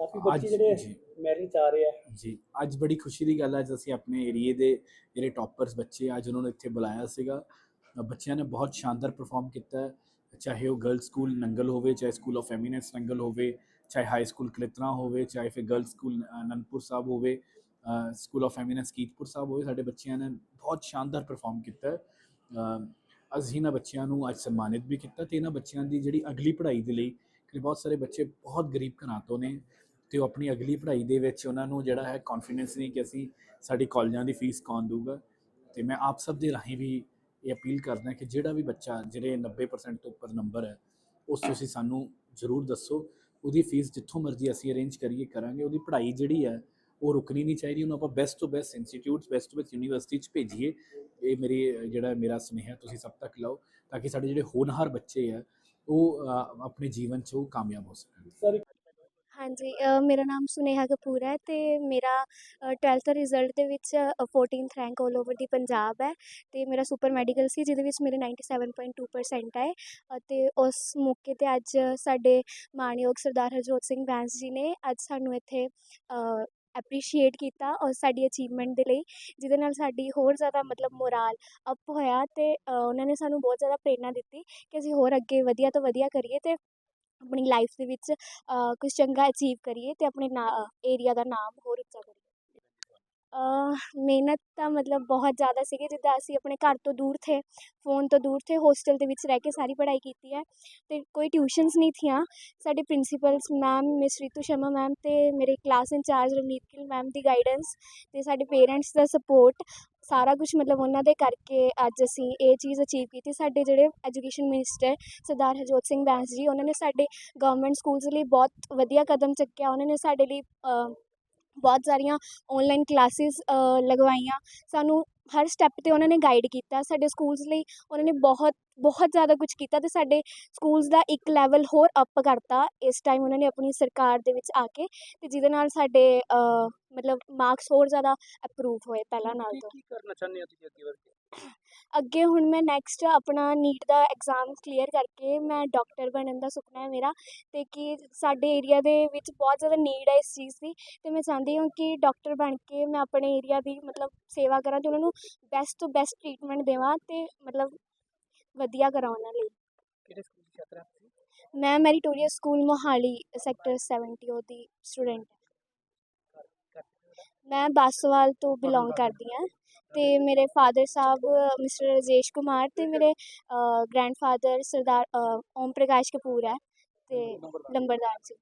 ਕਾਫੀ ਅੱਜ ਬੱਚੇ ਜਿਹੜੇ ਜੀ। ਮੈਰਿਜ ਆ ਰਹੇ ਆ। ਜੀ ਅੱਜ ਬੜੀ ਖੁਸ਼ੀ ਦੀ ਗੱਲ ਹੈ ਅੱਜ ਅਸੀਂ ਆਪਣੇ ਏਰੀਏ ਦੇ ਜਿਹੜੇ ਟੌਪਰਸ ਬੱਚੇ ਅੱਜ ਉਹਨਾਂ ਨੂੰ ਇੱਥੇ ਬੁਲਾਇਆ ਸੀਗਾ। ਅ, ਬੱਚਿਆਂ ਨੇ ਬਹੁਤ ਸ਼ਾਨਦਾਰ ਪਰਫਾਰਮ ਕੀਤਾ। ਹੈ ਚਾਹੇ ਉਹ ਗਰਲ ਸਕੂਲ ਨੰਗਲ ਹੋਵੇ ਚਾਹੇ ਸਕੂਲ ਆਫ ਫੈਮਿਨੈਂਸ ਨੰਗਲ ਹੋਵੇ ਚਾਹੇ ਹਾਈ ਸਕੂਲ ਕਲਿਤਰਾ ਹੋਵੇ ਚਾਹੇ ਫਿਰ ਗਰਲ ਸਕੂਲ ਅਨੰਦਪੁਰ ਸਾਹਿਬ ਹੋਵੇ ਅ, ਸਕੂਲ ਆਫ ਫੈਮਿਨੈਂਸ ਕੀਤਪੁਰ ਸਾਹਿਬ ਹੋਵੇ ਸਾਡੇ ਬੱਚਿਆਂ ਨੇ ਬਹੁਤ ਸ਼ਾਨਦਾਰ ਪਰਫਾਰਮ ਕੀਤਾ। ਹੈ ਅ, ਅਸੀਂ ਇਹਨਾਂ ਬੱਚਿਆਂ ਨੂੰ ਅੱਜ ਸਨਮਾਨਿਤ ਵੀ ਕੀਤਾ ਤੇ ਇਹਨਾਂ ਬੱਚਿਆਂ ਦੀ ਜਿਹੜੀ ਅਗਲੀ ਪੜ੍ਹਾਈ ਦੇ ਲਈ ਕਿ ਬਹੁਤ ਸਾਰੇ ਬੱਚੇ ਬਹੁਤ ਗਰੀਬ ਘਰਾਂ ਤੋਂ ਨੇ। ਤੇ ਉਹ ਆਪਣੀ ਅਗਲੀ ਪੜ੍ਹਾਈ ਦੇ ਵਿੱਚ ਉਹਨਾਂ ਨੂੰ ਜਿਹੜਾ ਹੈ ਕੌਨਫੀਡੈਂਸ ਨਹੀਂ ਕਿ ਅਸੀਂ ਸਾਡੀ ਕਾਲਜਾਂ ਦੀ ਫੀਸ ਕੌਣ ਦਊਗਾ। ਤੇ ਮੈਂ ਆਪ ਸਭ ਦੇ ਰਾਹੀਂ ਵੀ ਇਹ ਅਪੀਲ ਕਰਦਾ ਕਿ ਜਿਹੜਾ ਵੀ ਬੱਚਾ ਜਿਹੜੇ 90% ਤੋਂ ਉੱਪਰ ਨੰਬਰ ਹੈ, ਉਸ ਤੁਸੀਂ ਸਾਨੂੰ ਜ਼ਰੂਰ ਦੱਸੋ। ਉਹਦੀ ਫੀਸ ਜਿੱਥੋਂ ਮਰਜ਼ੀ ਅਸੀਂ ਅਰੇਂਜ ਕਰੀਏ, ਕਰਾਂਗੇ। ਉਹਦੀ ਪੜ੍ਹਾਈ ਜਿਹੜੀ ਹੈ, ਉਹ ਰੁਕਣੀ ਨਹੀਂ ਚਾਹੀਦੀ। ਉਹਨੂੰ ਆਪਾਂ ਬੈਸਟ ਤੋਂ ਬੈਸਟ ਇੰਸਟੀਚਿਊਟਸ ਬੈਸਟ ਤੋਂ ਬੈਸਟ ਯੂਨੀਵਰਸਿਟੀ 'ਚ ਭੇਜੀਏ। ਇਹ ਮੇਰੀ, ਜਿਹੜਾ ਮੇਰਾ ਸੁਨੇਹਾ ਤੁਸੀਂ ਸਭ ਤੱਕ ਲਾਓ ਤਾਂ ਕਿ ਸਾਡੇ ਜਿਹੜੇ ਹੋਣਹਾਰ ਬੱਚੇ ਆ ਉਹ ਆਪਣੇ ਜੀਵਨ 'ਚ ਉਹ ਕਾਮਯਾਬ ਹੋ ਸਕਣ। ਸਰ ਹਾਂਜੀ ਅ, ਮੇਰਾ ਨਾਮ ਸੁਨੇਹਾ ਕਪੂਰ ਹੈ ਤੇ ਮੇਰਾ ਟਵੈਲਥ ਰਿਜ਼ਲਟ ਦੇ ਵਿੱਚ ਅ, 14th ਰੈਂਕ 올 ਓਵਰ ਦੀ ਪੰਜਾਬ ਹੈ ਤੇ ਮੇਰਾ ਸੁਪਰ ਮੈਡੀਕਲ ਸੀ ਜਿਹਦੇ ਵਿੱਚ ਮੇਰੇ 97.2% ਆਏ ਅਤੇ ਉਸ ਮੌਕੇ ਤੇ ਅੱਜ ਸਾਡੇ ਮਾਣਯੋਗ ਸਰਦਾਰ ਹਰਜੋਤ ਸਿੰਘ ਬੈਂਸ ਜੀ ਨੇ ਅੱਜ ਸਾਨੂੰ ਇੱਥੇ ਐਪਰੀਸ਼ੀਏਟ ਕੀਤਾ ਔਰ ਸਾਡੀ ਅਚੀਵਮੈਂਟ ਦੇ ਲਈ ਜਿਹਦੇ ਨਾਲ ਸਾਡੀ ਹੋਰ ਜ਼ਿਆਦਾ ਮਤਲਬ ਮੋਰਾਲ ਅਪ ਹੋਇਆ ਤੇ ਅ, ਉਹਨਾਂ ਨੇ ਸਾਨੂੰ ਬਹੁਤ ਜ਼ਿਆਦਾ ਪ੍ਰੇਰਨਾ ਦਿੱਤੀ ਕਿ ਅਸੀਂ ਹੋਰ ਅੱਗੇ ਵਧੀਆ ਤੋਂ ਵਧੀਆ ਕਰੀਏ ਤੇ ਆਪਣੀ ਲਾਈਫ ਦੇ ਵਿੱਚ ਕੁਝ ਚੰਗਾ ਅਚੀਵ ਕਰੀਏ ਤੇ ਆਪਣੇ ਨਾ ਏਰੀਆ ਦਾ ਨਾਮ ਹੋਰ ਉੱਚਾ ਕਰੀਏ। ਮਿਹਨਤ ਤਾਂ ਮਤਲਬ ਬਹੁਤ ਜ਼ਿਆਦਾ ਸੀਗੀ, ਜਿੱਦਾਂ ਅਸੀਂ ਆਪਣੇ ਘਰ ਤੋਂ ਦੂਰ ਥੇ ਫੋਨ ਤੋਂ ਦੂਰ ਥੇ ਹੋਸਟਲ ਦੇ ਵਿੱਚ ਰਹਿ ਕੇ ਸਾਰੀ ਪੜ੍ਹਾਈ ਕੀਤੀ ਹੈ। ਤੇ ਕੋਈ ਟਿਊਸ਼ਨਸ ਨਹੀਂ ਥੀਆਂ। ਸਾਡੇ principals ma'am miss Ritu Sharma ma'am ਤੇ ਮੇਰੇ class incharge Ravneet Gill ma'am ਦੀ ਗਾਈਡੈਂਸ ਤੇ ਸਾਡੇ ਪੇਰੈਂਟਸ ਦਾ ਸਪੋਰਟ ਸਾਰਾ ਕੁਛ ਮਤਲਬ ਉਹਨਾਂ ਦੇ ਕਰਕੇ ਅੱਜ ਅਸੀਂ ਇਹ ਚੀਜ਼ ਅਚੀਵ ਕੀਤੀ। ਸਾਡੇ ਜਿਹੜੇ ਐਜੂਕੇਸ਼ਨ ਮਿਨਿਸਟਰ ਸਰਦਾਰ ਹਰਜੋਤ ਸਿੰਘ ਬੈਂਸ ਜੀ, ਉਹਨਾਂ ਨੇ ਸਾਡੇ ਗਵਰਨਮੈਂਟ ਸਕੂਲਸ ਲਈ ਬਹੁਤ ਵਧੀਆ ਕਦਮ ਚੁੱਕਿਆ। ਉਹਨਾਂ ਨੇ ਸਾਡੇ ਲਈ ਬਹੁਤ ਸਾਰੀਆਂ ਔਨਲਾਈਨ ਕਲਾਸਿਸ ਲਗਵਾਈਆਂ। ਸਾਨੂੰ ਹਰ ਸਟੈਪ ਤੇ ਉਹਨਾਂ ਨੇ ਗਾਈਡ ਕੀਤਾ ਸਾਡੇ ਸਕੂਲਸ ਲਈ ਉਹਨਾਂ ਨੇ ਬਹੁਤ ਬਹੁਤ ਜ਼ਿਆਦਾ ਕੁਝ ਕੀਤਾ ਤੇ ਸਾਡੇ ਸਕੂਲਸ ਦਾ ਇੱਕ ਲੈਵਲ ਹੋਰ ਅਪ ਕਰਤਾ ਇਸ ਟਾਈਮ ਉਹਨਾਂ ਨੇ ਆਪਣੀ ਸਰਕਾਰ ਦੇ ਵਿੱਚ ਆ ਕੇ ਤੇ ਜਿਹਦੇ ਨਾਲ ਸਾਡੇ ਮਤਲਬ ਮਾਰਕਸ ਹੋਰ ਜ਼ਿਆਦਾ ਅਪਰੂਵ ਹੋਏ ਪਹਿਲਾਂ ਨਾਲ ਤੋਂ। ਕੀ ਕਰਨਾ ਚਾਹੁੰਦੇ ਹੋ ਤੁਸੀਂ ਅੱਗੇ ਕੇ ਅੱਗੇ ਹੁਣ ਮੈਂ ਨੈਕਸਟ ਆਪਣਾ ਨੀਟ ਦਾ ਐਗਜ਼ਾਮ ਕਲੀਅਰ ਕਰਕੇ ਮੈਂ ਡਾਕਟਰ ਬਣਨ ਦਾ ਸੁਪਨਾ ਹੈ ਮੇਰਾ ਤੇ ਕਿ ਸਾਡੇ ਏਰੀਆ ਦੇ ਵਿੱਚ ਬਹੁਤ ਜ਼ਿਆਦਾ ਨੀਡ ਹੈ ਇਸ ਚੀਜ਼ ਦੀ ਤੇ ਮੈਂ ਚਾਹੁੰਦੀ ਹਾਂ ਕਿ ਡਾਕਟਰ ਬਣ ਕੇ ਮੈਂ ਆਪਣੇ ਏਰੀਆ ਦੀ ਮਤਲਬ ਸੇਵਾ ਕਰਾਂ ਤੇ ਉਹਨਾਂ ਨੂੰ ਬੈਸਟ ਤੋਂ ਬੈਸਟ ਟ੍ਰੀਟਮੈਂਟ ਦੇਵਾਂ ਤੇ ਮਤਲਬ ਵਧੀਆ ਕਰਾਂ ਉਹਨਾਂ ਲਈ। ਕਿਹੜੇ ਸਕੂਲ ਦੀ ਛਾਤਰਾ ਤੁਸੀਂ ਮੈਂ ਮੈਰੀਟੋਰੀਅਸ ਸਕੂਲ ਮੋਹਾਲੀ ਸੈਕਟਰ 70 ਉਹਦੀ ਸਟੂਡੈਂਟ ਮੈਂ ਬਾਸੋਵਾਲ ਤੋਂ ਬਿਲੋਂਗ ਕਰਦੀ ਹਾਂ ਤੇ ਮੇਰੇ ਫਾਦਰ ਸਾਹਿਬ ਮਿਸਟਰ ਰਜੇਸ਼ ਕੁਮਾਰ ਤੇ ਮੇਰੇ ਗ੍ਰੈਂਡਫਾਦਰ ਸਰਦਾਰ ਓਮ ਪ੍ਰਕਾਸ਼ ਕਪੂਰ ਹੈ ਤੇ ਲੰਬਰਦਾਰ ਜੀ